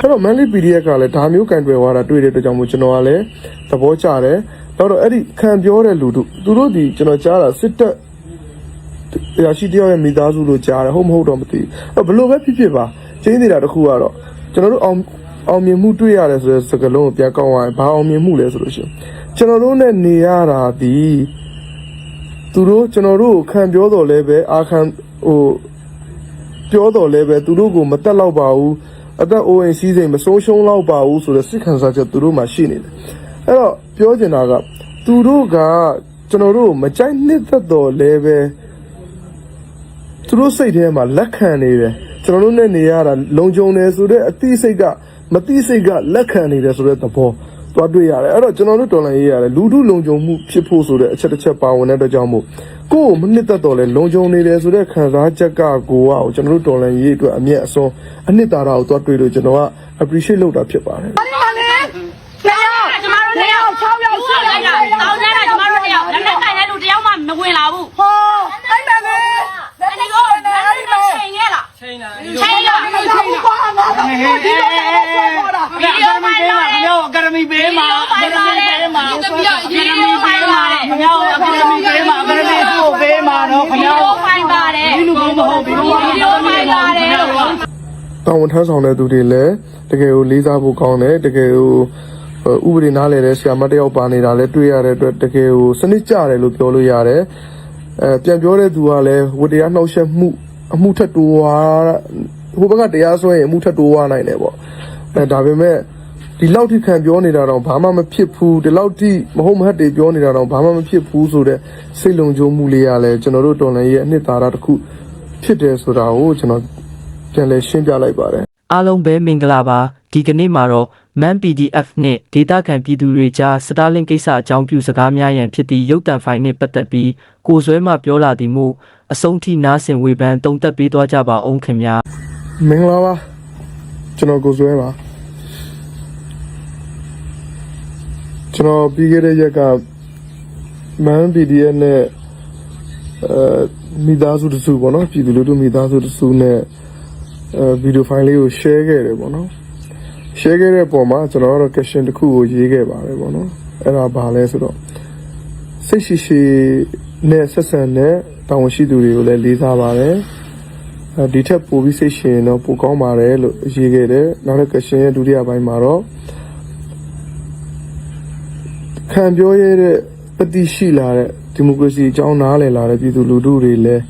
အဲ့တော့ monthly PDF ကလည်းဒါမျိုးကင်တွယ်သွားတာတွေ့တဲ့အတွက်ကြောင့်မို့ကျွန်တော်ကလည်းသဘောကျတယ်နောက်တော့အဲ့ဒီခံပြောတဲ့လူတို့သူတို့ဒီကျွန်တော်ကြားတာစစ်တပ်ရရှိတယောက်ရဲ့မိသားစုလို့ကြားတယ်ဟုတ်မဟုတ်တော့မသိဘူးအဲ့ဘယ်လိုပဲဖြစ်ဖြစ်ပါချင်းနေတာတစ်ခုကတော့ကျွန်တော်တို့အောင်အောင်မြင်မှုတွေ့ရတယ်ဆိုတဲ့စကားလုံးကိုပြန်ကောက်သွားရင်ဘာအောင်မြင်မှုလဲဆိုလို့ရှိရင်ကျွန်တော်တို့နဲ့နေရတာဒီသူတို့ကျွန်တော်တို့ကိုခံပြောတော်လဲပဲအာခံဟိုပြောတော်လဲပဲသူတို့ကိုမတက်တော့ပါဘူး အသက်အိုးအိမ်စီးစိမ်မဆုံးရှုံးတော့ပါဘူးဆိုတဲ့စိတ်ခံစားချက်သူတို့မှရှိနေတယ်အဲ့တော့ပြောချင်တာကသူတို့ကကျွန်တော်တို့ကိုမကြိုက်နှစ်သက်တော်လဲပဲသူတို့စိတ်ထဲမှာလက်ခံနေတယ်ကျွန်တော်တို့နဲ့နေရတာလုံခြုံတယ်ဆိုတဲ့အသိစိတ်ကမသိစိတ်ကလက်ခံနေတယ်ဆိုတဲ့သဘော သွားတွေ့ရတယ်အဲ့တော့ကျွန်တော်တို့တော်လန်ရေးရတယ်လူထုလုံခြုံမှုဖြစ်ဖို့ဆိုတဲ့အချက်တစ်ချက်ပါဝင်တဲ့အတွက်ကြောင့်မို့ကိုယ်ကိုမနှစ်သက်တော့လဲလုံခြုံနေတယ်ဆိုတဲ့ခံစားချက်ကကိုကကိုကျွန်တော်တို့တော်လန်ရေးအတွက်အမျက်အစွန်းအနှစ်သာရကိုသွားတွေ့လို့ကျွန်တော်က appreciate လုပ်တာဖြစ်ပါတယ်ဒီမှာလေကျမတို့လည်း6ယောက်6ယောက်တောင်းကြတာကျမတို့လည်းလက်နဲ့တိုင်တဲ့လူတယောက်မှမဝင်လာဘူး ဟောအဲ့ဒါလေ ဒီကောအဲ့ဒီချိန်ခဲ့လား ချိန်လာ ချိန်လား အဲ့ဒါကိုကွာငါတော့ဒီလိုပဲပေါ်တာ ဗီဒီယိုဖိုင်လာတယ် အကယ်ဒမီပေးမှာအကယ်ဒမီပေးမှာ ဗီဒီယိုဖိုင်လာတယ် ခင်ဗျားအကယ်ဒမီပေးမှာအကယ်ဒမီကိုပေးမှာနော်ခင် ဗီဒီ ဗျား ယိုဖိုင်ပါတယ် ဒီလူကမဟုတ်ဘူး ဗီဒီယိုဖိုင်လာတယ် တာဝန်ထမ်းဆောင်တဲ့သူတွေလည်းတကယ်ကိုလေးစားဖို့ကောင်းတယ်တကယ်ကိုဥပဒေနားလည်တဲ့ဆရာမတစ်ယောက်ပါနေတာလည်းတွေ့ရတဲ့အတွက်တကယ်ကိုစနစ်ကျတယ်လို့ပြောလို့ရတယ်အဲပြန်ပြောတဲ့သူကလည်းဝတ္တရားနှောက်ယှက်မှုအမှုထက်တိုးွားဟိုဘက်ကတရားစွဲရင်အမှုထက်တိုးွားနိုင်တယ်ပေါ့အဲဒါပေမဲ့ဒီလောက်ထိခံပြောနေတာတော့ဘာမှမဖြစ်ဘူးဒီလောက်ထိမဟုတ်မဟတ်တွေပြောနေတာတော့ဘာမှမဖြစ်ဘူးဆိုတဲ့စိတ်လုံခြုံမှုလေးရလဲကျွန်တော်တို့တော်လည်းရဲ့အနှစ်သာရတစ်ခုဖြစ်တယ်ဆိုတာကိုကျွန်တော် ပြန်လဲရှင်းပြလိုက်ပါတယ်အားလုံးပဲမင်္ဂလာပါဒီကနေ့မှာတော့ Man PDF နဲ့ဒေတာခံပြည်သူတွေကြားစတာလင်ကိစ္စအကြောင်းပြုစကားများရန်ဖြစ်သည့်ရုပ်တံဖိုင်နှင့်ပတ်သက်ပြီးကိုဆွဲမှပြောလာသည်မို့အဆုံးထိနားဆင်ဝေဖန်တုံသက်ပေးသွားကြပါအောင်ခင်ဗျာမင်္ဂလာပါကျွန်တော်ကိုစွဲပါကျွန်တော်ပြီးခဲ့တဲ့ရက်ကမန် PDF နဲ့အဲမိသားစုတစုပေါ့နော်ပြည်သူလူထုမိသားစုတစုနဲ့အဲ ဗီဒီယိုဖိုင်လေးကို share ခဲ့တယ်ပေါ့နော် share ခဲ့တဲ့ပုံမှာကျွန်တော်ကတော့ caption တစ်ခုကိုရေးခဲ့ပါတယ်ပေါ့နော်အဲ့ဒါဘာလဲဆိုတော့စိတ်ရှိရှိနဲ့ဆက်ဆံတဲ့တာဝန်ရှိသူတွေကိုလည်းလေးစားပါတယ်အဲဒီထက်ပိုပြီးစိတ်ရှင်တော့ပိုကောင်းပါတယ်လို့ရေးခဲ့တယ်နောက်တစ်ကရှင်ရဲ့ဒုတိယပိုင်းမှာတော့ခံပြောရတဲ့ပတိရှိလာတဲ့ဒီမိုကရေစီအကြောင်းနားလည်လာတဲ့ပြည်သူလူထုတွေလည်း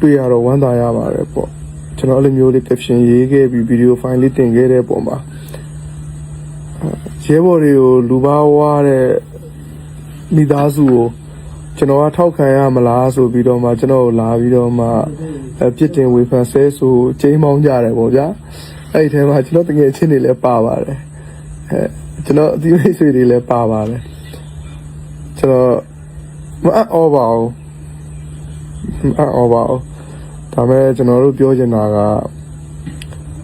တွေ့ရတော့ဝမ်းသာရပါတယ်ပေါ့ ကျွန်တော်အဲ့လိုမျိုးလေး caption ရေးခဲ့ပြီးဗီဒီယိုဖိုင်လေးတင်ခဲ့တဲ့ပုံမှာရဲဘော်တွေကိုလူပါဝါတဲ့မိသားစုကိုကျွန်တော်ကထောက်ခံရမလားဆိုပြီးတော့မှကျွန်တော်ကိုလာပြီးတော့မှအပြစ်တင်ဝေဖန်ဆဲဆိုချိန်မောင်းကြတယ်ပေါ့ဗျာအဲ့ဒီထဲမှာကျွန်တော်တကယ်ချင်းတွေလည်းပါပါတယ်အဲကျွန်တော်အသီးမိတ်ဆွေတွေလည်းပါပါတယ်ကျွန်တော်မအအောပါဘူးမအအောပါဘူး ဒါပေမဲ့ကျွန်တော်တို့ပြောချင်တာက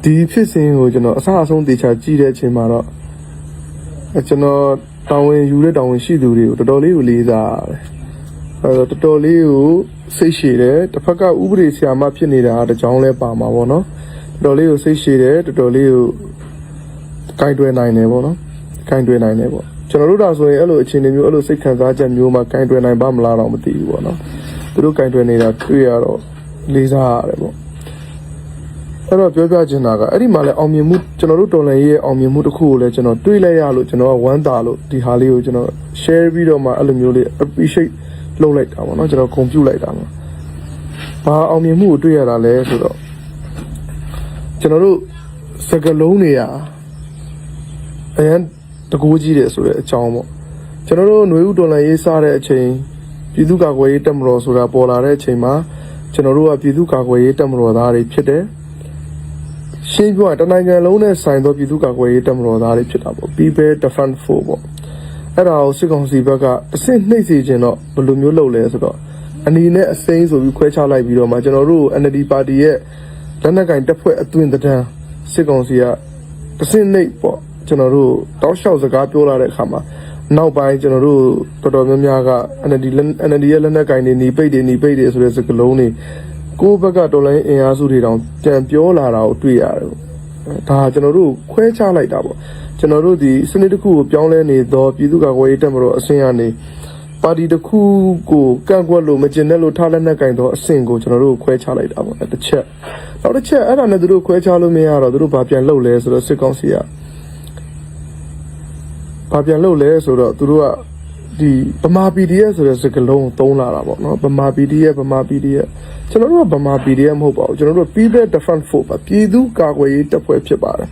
ဒီဖြစ်စဉ်ကိုကျွန်တော်အဆအဆုံးတေချာကြည့်တဲ့အချိန်မှာတော့အဲကျွန်တော်တောင်းဝင်ယူတဲ့တောင်းဝင်ရှိသူတွေကိုတော်တော်လေးကိုလေးစားရတယ်အဲတော့တော်တော်လေးကိုစိတ်ရှည်တယ်တစ်ဖက်ကဥပဒေဆရာမဖြစ်နေတာတကြောင်လဲပါမှာပေါ့နော်တော်တော်လေးကိုစိတ်ရှည်တယ်တော်တော်လေးကိုကင်တွယ်နိုင်တယ်ပေါ့နော်ကင်တွယ်နိုင်တယ်ပေါ့ကျွန်တော်တို့ဒါဆိုရင်အဲ့လိုအခြေအနေမျိုးအဲ့လိုစိတ်ခံစားချက်မျိုးမှာကင်တွယ်နိုင်ပါမလားတော့မသိဘူးပေါ့နော်သူတို့ကင်တွယ်နေတာတွေ့ရတော့ လေးစားရတယ်ပေါ့အဲ့တော့ပြောပြချင်တာကအဲ့ဒီမှာလဲအောင်မြင်မှုကျွန်တော်တို့တော်လန်ရေးရဲ့အောင်မြင်မှုတစ်ခုကိုလည်းကျွန်တော်တွေးလိုက်ရလို့ကျွန်တော်ကဝမ်းသာလို့ဒီဟာလေးကိုကျွန်တော် share ပြီးတော့မှအဲ့လိုမျိုးလေး appreciate လုပ်လိုက်တာပေါ့နော်ကျွန်တော်ဂုဏ်ပြုလိုက်တာမှာဘာအောင်မြင်မှုကိုတွေ့ရတာလဲဆိုတော့ကျွန်တော်တို့စကလုံးတွေရာအရန်တကူကြီးတယ်ဆိုတဲ့အကြောင်းပေါ့ကျွန်တော်တို့ຫນွေဥတော်လန်ရေးစားတဲ့အချိန်ပြည်သူ့ကာကွယ်ရေးတပ်မတော်ဆိုတာပေါ်လာတဲ့အချိန်မှာ ကျွန်တော်တို့ကပြည်သူ့ကာကွယ်ရေးတပ်မတော်သားတွေဖြစ်တယ်ရှင်းပြောရင်တနိုင်ငံလုံးနဲ့ဆိုင်သောပြည်သူ့ကာကွယ်ရေးတပ်မတော်သားတွေဖြစ်တာပေါ့ People Defense Force ပေါ့အဲ့ဒါကိုစစ်ကောင်စီဘက်ကတစ်ဆင့်နှိပ်စေခြင်းတော့ဘယ်လိုမျိုးလုပ်လဲဆိုတော့အနီနဲ့အစိမ်းဆိုပြီးခွဲခြားလိုက်ပြီးတော့မှကျွန်တော်တို့ NLD ပါတီရဲ့လက်နက်ကင်တပ်ဖွဲ့အသွင်တန်းစစ်ကောင်စီကတစ်ဆင့်နှိပ်ပေါ့ကျွန်တော်တို့တောက်လျှောက်စကားပြောလာတဲ့အခါမှာ နောက်ပိုင်းကျွန်တော်တို့တော်တော်များများက NLD လက် NLD ရဲ့လက်နက်ကင်တွေหนีပိတ်တွေหนีပိတ်တွေဆိုတဲ့စကားလုံးတွေကိုယ့်ဘက်ကတော်လိုင်းအင်အားစုတွေတောင်ကြံပြောလာတာကိုတွေ့ရတယ်ပေါ့ ဒါကျွန်တော်တို့ခွဲခြားလိုက်တာပေါ့ကျွန်တော်တို့ဒီစနစ်တစ်ခုကိုပြောင်းလဲနေတော့ပြည်သူ့ကာကွယ်ရေးတပ်မတော်အဆင့်ကနေပါတီတစ်ခုကိုကန့်ကွက်လို့မကျင်တဲ့လို့ထားလက်နဲ့ကင်တော့အဆင့်ကိုကျွန်တော်တို့ခွဲခြားလိုက်တာပေါ့တစ်ချက်နောက်တစ်ချက်အဲ့ဒါနဲ့သူတို့ခွဲခြားလို့မရတော့သူတို့ဘာပြန်လုပ်လဲဆိုတော့စစ်ကောင်စီက ဘာပြန်လုပ်လဲဆိုတော့သူတို့ကဒီဗမာ PDF ဆိုတဲ့စကားလုံးသုံးလာတာပေါ့နော်ဗမာ PDF ဗမာ PDF ကျွန်တော်တို့ကဗမာ PDF မဟုတ်ပါဘူးကျွန်တော်တို့ People Defense Force ပါပြည်သူ့ကာကွယ်ရေးတပ်ဖွဲ့ဖြစ်ပါတယ်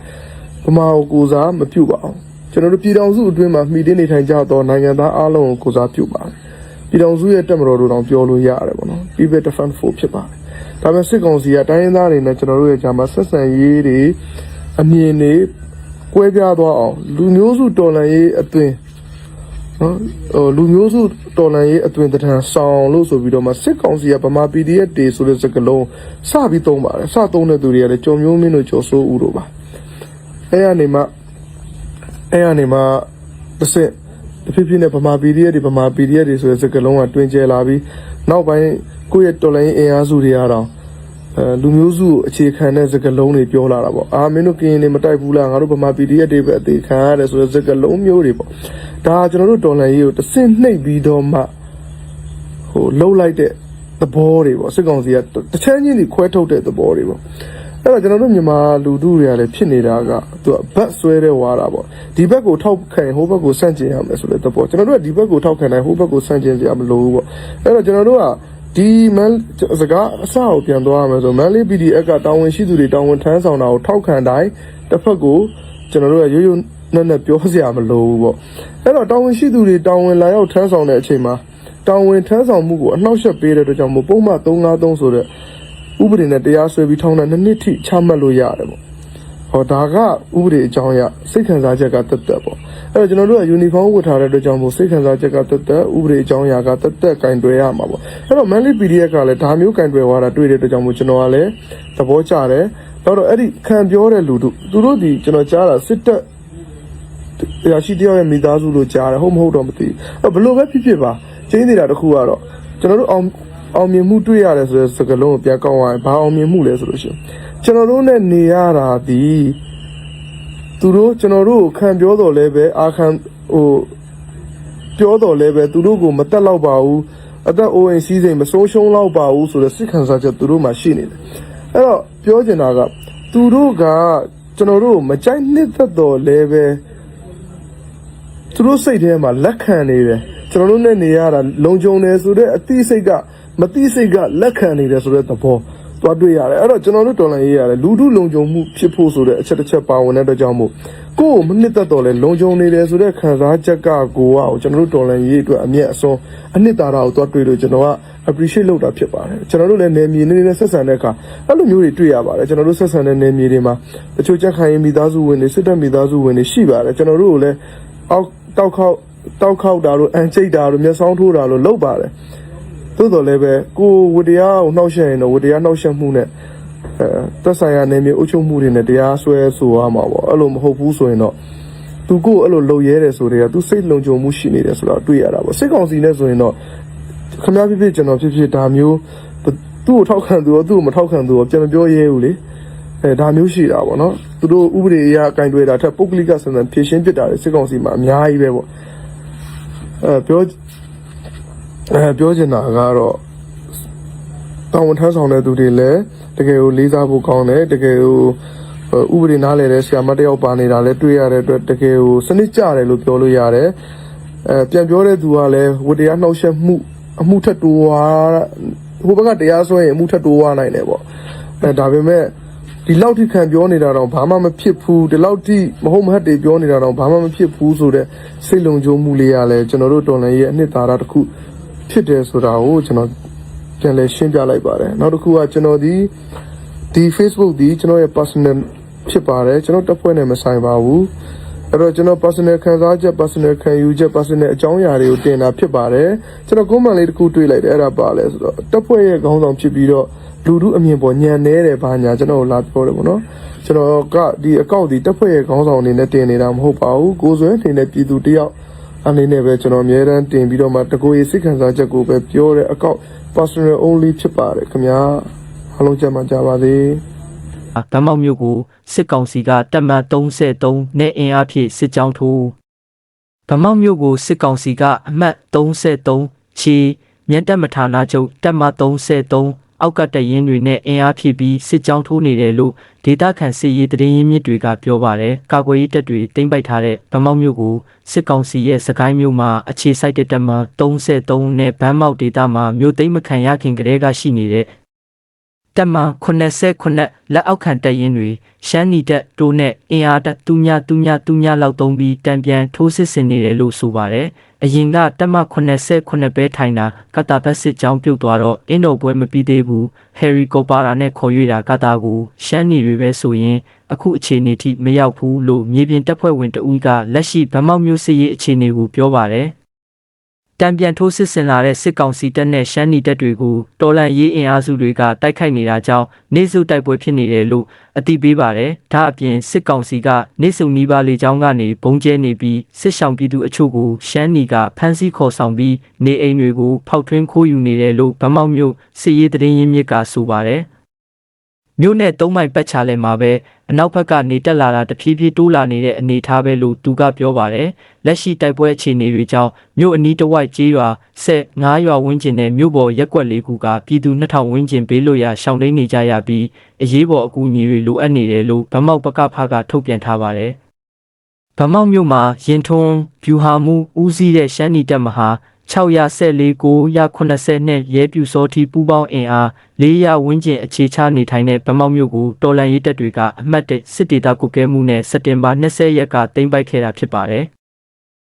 ဗမာကိုကိုစားမပြုတ်ပါအောင်ကျွန်တော်တို့ပြည်တော်စုအတွင်းမှာမှီတင်းနေထိုင်ကြတော့နိုင်ငံသားအားလုံးကိုကိုစားပြုတ်ပါတယ်ပြည်တော်စုရဲ့တပ်မတော်တို့တောင်ပြောလို့ရတယ်ပေါ့နော် People Defense Force ဖြစ်ပါတယ်ဒါပေမဲ့စစ်ကောင်စီကတိုင်းရင်းသားတွေနဲ့ကျွန်တော်တို့ရဲ့ဂျာမဆက်ဆံရေးတွေအမြင်တွေ ကွဲပြားသွားအောင်လူမျိုးစုတော်လှန်ရေးအသွင်နော်ဟိုလူမျိုးစုတော်လှန်ရေးအသွင်တထန်ဆောင်လို့ဆိုပြီးတော့မှစစ်ကောင်စီကဗမာ PDF တေဆိုတဲ့စကားလုံးစပြီးသုံးပါတယ်စသုံးတဲ့သူတွေကလည်းကြော်မျိုးမင်းတို့ကြော်စိုးဦးတို့ပါအဲ့ရနေမှအဲ့ရနေမှတစ်စက်တစ်ဖြစ်ဖြစ်နဲ့ဗမာ PDF တွေဗမာ PDF တွေဆိုတဲ့စကားလုံးကတွင်ကျဲလာပြီးနောက်ပိုင်းကိုယ့်ရဲ့တော်လှန်ရေးအင်အားစုတွေကတော့ အဲလူမျိုးစုကိုအခြေခံတဲ့စကားလုံးတွေပြောလာတာပေါ့အာမင်းတို့ကရင်တွေမတိုက်ဘူးလားငါတို့ဗမာ PDF တွေပဲအသေးခံရတယ်ဆိုတဲ့စကားလုံးမျိုးတွေပေါ့ဒါကကျွန်တော်တို့တော်လှန်ရေးကိုတစ်ဆင့်နှိပ်ပြီးတော့မှဟိုလှုပ်လိုက်တဲ့သဘောတွေပေါ့စစ်ကောင်စီကတစ်ချမ်းချင်းစီခွဲထုတ်တဲ့သဘောတွေပေါ့အဲ့တော့ကျွန်တော်တို့မြန်မာလူထုတွေကလည်းဖြစ်နေတာကသူကဘတ်ဆွဲတဲ့ဝါတာပေါ့ဒီဘက်ကိုထောက်ခံဟိုဘက်ကိုဆန့်ကျင်ရမယ်ဆိုတဲ့သဘောကျွန်တော်တို့ကဒီဘက်ကိုထောက်ခံတယ်ဟိုဘက်ကိုဆန့်ကျင်စရာမလိုဘူးပေါ့အဲ့တော့ကျွန်တော်တို့က ဒီမန်စကားအစကိုပြန်သွားရမယ်ဆိုမန်လေး PDF ကတာဝန်ရှိသူတွေတာဝန်ထမ်းဆောင်တာကိုထောက်ခံတိုင်းတစ်ဖက်ကိုကျွန်တော်တို့ကရိုးရိုးနဲ့နဲ့ပြောစရာမလိုဘူးပေါ့အဲ့တော့တာဝန်ရှိသူတွေတာဝန်လာရောက်ထမ်းဆောင်တဲ့အချိန်မှာတာဝန်ထမ်းဆောင်မှုကိုအနှောက်အယှက်ပေးတဲ့အတွက်ကြောင့်မို့ပုံမှန်353ဆိုတဲ့ဥပဒေနဲ့တရားစွဲပြီးထောင်တဲ့နှစ်နှစ်ထိချမှတ်လို့ရတယ်ပေါ့ ဟောဒါကဥပဒေအကြောင်းအရစိတ်ခံစားချက်ကတက်တက်ပေါ့အဲ့တော့ကျွန်တော်တို့ကယူနီဖောင်းဝတ်ထားတဲ့အတွက်ကြောင့်မို့စိတ်ခံစားချက်ကတက်တက်ဥပဒေအကြောင်းအရာကတက်တက်ကင်တွယ်ရမှာပေါ့အဲ့တော့ Manly PDF ကလည်းဒါမျိုးကင်တွယ်သွားတာတွေ့တဲ့အတွက်ကြောင့်မို့ကျွန်တော်ကလည်းသဘောကျတယ်တော့တော့အဲ့ဒီခံပြောတဲ့လူတို့သူတို့ဒီကျွန်တော်ကြားတာစစ်တပ်ရရှိတယောက်ရဲ့မိသားစုလို့ကြားတယ်ဟုတ်မဟုတ်တော့မသိဘူးအဲ့ဘလို့ပဲဖြစ်ဖြစ်ပါကျင်းနေတာတစ်ခုကတော့ကျွန်တော်တို့အောင်အောင်မြင်မှုတွေ့ရတယ်ဆိုတဲ့စကားလုံးကိုပြန်ကောက်ရရင်ဘာအောင်မြင်မှုလဲဆိုလို့ရှိရင် ကျွန်တော်တို့နဲ့နေရတာဒီသူတို့ကျွန်တော်တို့ကိုခံပြောတော်လဲပဲအာခံဟိုပြောတော်လဲပဲသူတို့ကိုမတက်တော့ပါဘူးအသက်အိုးအိမ်စီးစိမ်မဆုံးရှုံးတော့ပါဘူးဆိုတဲ့စိတ်ခံစားချက်သူတို့မှရှိနေတယ်အဲ့တော့ပြောချင်တာကသူတို့ကကျွန်တော်တို့ကိုမကြိုက်နှစ်သက်တော်လဲပဲသူတို့စိတ်ထဲမှာလက်ခံနေတယ်ကျွန်တော်တို့နဲ့နေရတာလုံခြုံတယ်ဆိုတော့အသိစိတ်ကမသိစိတ်ကလက်ခံနေတယ်ဆိုတဲ့သဘော သွားတွေ့ရတယ်အဲ့တော့ကျွန်တော်တို့တော်လိုင်းရေးရတယ်လူထုလုံခြုံမှုဖြစ်ဖို့ဆိုတဲ့အချက်တစ်ချက်ပါဝင်တဲ့အတွက်ကြောင့်မို့ကိုယ်ကိုမနှစ်သက်တော့လဲလုံခြုံနေတယ်ဆိုတဲ့ခံစားချက်ကကိုကကျွန်တော်တို့တော်လိုင်းရေးအတွက်အမျက်အစွန်းအနှစ်သာရကိုသွားတွေ့လို့ကျွန်တော်က appreciate လုပ်တာဖြစ်ပါတယ်ကျွန်တော်တို့လည်းနေမြေနေနေဆက်ဆံတဲ့အခါအဲ့လိုမျိုးတွေတွေ့ရပါတယ်ကျွန်တော်တို့ဆက်ဆံတဲ့နေမြေတွေမှာတချို့ကြက်ခိုင်မိသားစုဝင်တွေစစ်တပ်မိသားစုဝင်တွေရှိပါတယ်ကျွန်တော်တို့ကိုလည်းအောက်တောက်ခေါက်တောက်ခေါက်တာတို့အန်ချိတ်တာတို့မျက်စောင်းထိုးတာတို့လုပ်ပါတယ် သို့တော်လည်းပဲကိုဝတရားကိုနှောက်ယှက်ရင်တော့ဝတရားနှောက်ယှက်မှုနဲ့အဲသက်ဆိုင်ရာနေမြေအုပ်ချုပ်မှုတွေနဲ့တရားစွဲဆိုရမှာပေါ့အဲ့လိုမဟုတ်ဘူးဆိုရင်တော့သူကိုအဲ့လိုလုံရဲတယ်ဆိုတဲ့ကသူစိတ်လုံခြုံမှုရှိနေတယ်ဆိုတာတွေ့ရတာပေါ့စိတ်ကောင်စီနဲ့ဆိုရင်တော့ခမားဖြစ်ဖြစ်ကျွန်တော်ဖြစ်ဖြစ်ဒါမျိုးသူ့ကိုထောက်ခံသူရောသူ့ကိုမထောက်ခံသူရောပြန်မပြောရဲဘူးလေအဲဒါမျိုးရှိတာပေါ့နော်သူတို့ဥပဒေအရကင်တွေတာထက်ပုဂ္ဂလိကဆန်ဆန်ဖြည့်ရှင်းပြစ်တာလေစစ်ကောင်စီမှာအများကြီးပဲပေါ့အဲပြော အဲပြောချင်တာကတော့တောင်းဝန်ထမ်းဆောင်တဲ့သူတွေလည်းတကယ်ကိုလေးစားဖို့ကောင်းတယ်တကယ်ကိုဥပဒေနားလည်တဲ့ဆရာမတစ်ယောက်ပါနေတာလည်းတွေ့ရတဲ့အတွက်တကယ်ကိုစနစ်ကျတယ်လို့ပြောလို့ရတယ်အဲပြန်ပြောတဲ့သူကလည်းဝတ္တရားနှောက်ယှက်မှုအမှုထက်တိုးသွားဟိုဘက်ကတရားစွဲရင်အမှုထက်တိုးသွားနိုင်တယ်ပေါ့အဲဒါပေမဲ့ဒီလောက်ထိခံပြောနေတာတော့ဘာမှမဖြစ်ဘူးဒီလောက်ထိမဟုတ်မဟတ်တွေပြောနေတာတော့ဘာမှမဖြစ်ဘူးဆိုတော့စိတ်လုံခြုံမှုလေးရလဲကျွန်တော်တို့တော်လည်းရဲ့အနှစ်သာရတစ်ခု ဖြစ်တယ်ဆိုတာကိုကျွန်တော်ပြန်လဲရှင်းပြလိုက်ပါတယ်နောက်တစ်ခုကကျွန်တော်ဒီဒီ Facebook ဒီကျွန်တော်ရဲ့ personal ဖြစ်ပါတယ်ကျွန်တော်တက်ဖွဲ့နဲ့မဆိုင်ပါဘူးအဲ့တော့ကျွန်တော် personal ခံစားချက် personal ခံယူချက် personal အကြောင်းအရာတွေကိုတင်တာဖြစ်ပါတယ်ကျွန်တော် comment လေးတစ်ခုတွေ့လိုက်တယ်အဲ့ဒါပါလဲဆိုတော့တက်ဖွဲ့ရဲ့ခေါင်းဆောင်ဖြစ်ပြီးတော့လူလူအမြင်ပေါ်ညံနေတယ်ဘာညာကျွန်တော်လာပြောတယ်ပေါ့နော်ကျွန်တော်ကဒီအကောင့်ဒီတက်ဖွဲ့ရဲ့ခေါင်းဆောင်အနေနဲ့တင်နေတာမဟုတ်ပါဘူးကိုယ်စွဲအနေနဲ့ပြည်သူတယောက် အနေနဲ့ပဲကျွန်တော်အများတန်းတင်ပြီးတော့မှတကိုယ်ရေးစိတ်ခံစားချက်ကိုပဲပြောတဲ့အကောင့် personal only ဖြစ်ပါတယ်ခင်ဗျာအားလုံးကြမှာကြပါစေဗမောက်မြို့ကိုစစ်ကောင်စီကတပ်မ33နဲ့အင်အားဖြင့်စစ်ကြောင်းထိုးဗမောက်မြို့ကိုစစ်ကောင်စီကအမှတ်33ချီမြတ်တပ်မဌာနချုပ်တပ်မ33 အောက်ကတရင်တွေနဲ့အင်အားဖြည့်ပြီးစစ်ကြောင်းထိုးနေတယ်လို့ဒေတာခန်စစ်ရေးတရင်ရင်းမြစ်တွေကပြောပါတယ်။ကာကွယ်ရေးတပ်တွေတင်ပိုက်ထားတဲ့ဗမောက်မြို့ကိုစစ်ကောင်စီရဲ့စကိုင်းမြို့မှာအခြေစိုက်တဲ့တပ်မ33နဲ့ဗန်းမောက်ဒေတာမှာမြို့သိမ်းမခံရခင်ကတည်းကရှိနေတဲ့ တပ်မ89လက်အောက်ခံတပ်ရင်းတွေရှမ်းနီတပ်တိုးနဲ့အင်အားတပ်တူညတူညတူညလောက်သုံးပြီးတံပြန်ထိုးစစ်ဆင်နေတယ်လို့ဆိုပါတယ်။အရင်ကတပ်မ89ပဲထိုင်တာကတာဘတ်စစ်ကြောင်းပြုတ်သွားတော့အင်းတော်ပွဲမပြီးသေးဘူးဟယ်ရီကိုပါရာနဲ့ခေါ်ရွေတာကတာကိုရှမ်းနီတွေပဲဆိုရင်အခုအခြေအနေထိမရောက်ဘူးလို့မြေပြင်တပ်ဖွဲ့ဝင်တဦးကလက်ရှိဗမောက်မျိုးစစ်ရေးအခြေအနေကိုပြောပါတယ်။ တံပြန်ထိုးစစ်ဆင်လာတဲ့စစ်ကောင်စီတပ်နဲ့ရှမ်းနီတပ်တွေကိုတော်လန်ရေးအင်အားစုတွေကတိုက်ခိုက်နေတာကြောင့်နေစုတိုက်ပွဲဖြစ်နေတယ်လို့အသိပေးပါတယ်။ဒါအပြင်စစ်ကောင်စီကနေစုနီးပါးလေကြောင်းကနေဘုံကျဲနေပြီးစစ်ဆောင်ပြည်သူအချို့ကိုရှမ်းနီကဖမ်းဆီးခေါ်ဆောင်ပြီးနေအိမ်တွေကိုဖောက်ထွင်းခိုးယူနေတယ်လို့ဗမောက်မြို့စစ်ရေးတရင်ရင်းမြစ်ကဆိုပါတယ်။ မြို့နဲ့သုံးမိုင်ပတ်ချလဲမှာပဲအနောက်ဘက်ကနေတက်လာတာတဖြည်းဖြည်းတိုးလာနေတဲ့အနေအထားပဲလို့သူကပြောပါတယ်လက်ရှိတိုက်ပွဲအခြေအနေတွေကြောင့်မြို့အနီးတစ်ဝိုက်ကျေးရွာဆက်9ရွာဝန်းကျင်နဲ့မြို့ပေါ်ရက်ကွက်လေးခုကပြည်သူ2000ဝန်းကျင်ဘေးလွတ်ရာရှောင်တိန်နေကြရပြီးအရေးပေါ်အကူအညီတွေလိုအပ်နေတယ်လို့ဗမောက်ပကဖကထုတ်ပြန်ထားပါတယ်ဗမောက်မြို့မှာရင်ထွန်းဗျူဟာမှုဦးစီးတဲ့ရှမ်းနီတပ်မဟာ 614 980နဲ့ရဲပြူစောတိပူပေါင်းအင်အား400ဝန်းကျင်အခြေချနေထိုင်တဲ့ဗမောက်မြို့ကိုတော်လန်ရေးတပ်တွေကအမှတ်၁စစ်တေတာကုကဲမှုနဲ့စက်တင်ဘာ20ရက်ကတင်ပိုက်ခဲ့တာဖြစ်ပါတယ်။